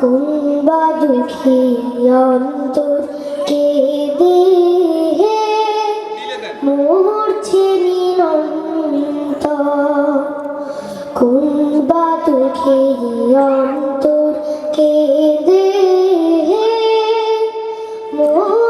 কোনবা দুঃখী অন্তর কেঁদে হে। মূর্ছে নিরন্ত কোনবা দুঃখী অন্তর কেঁদে হে। মূর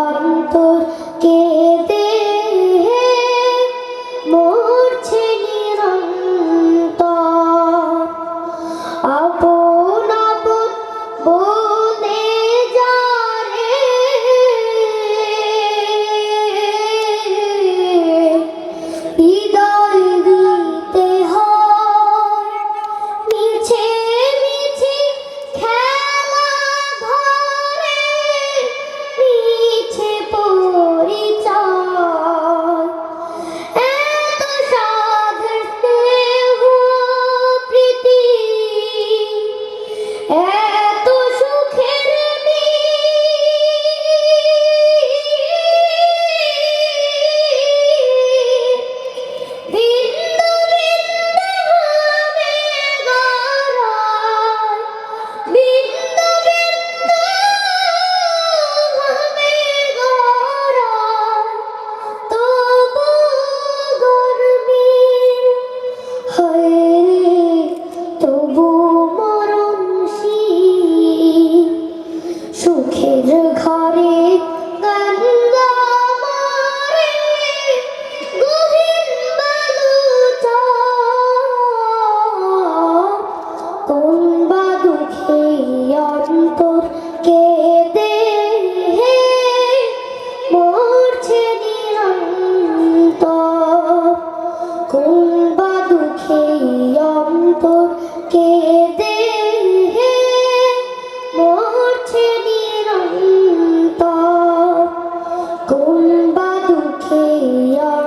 অন্তর কে ชื่อข้อ We are.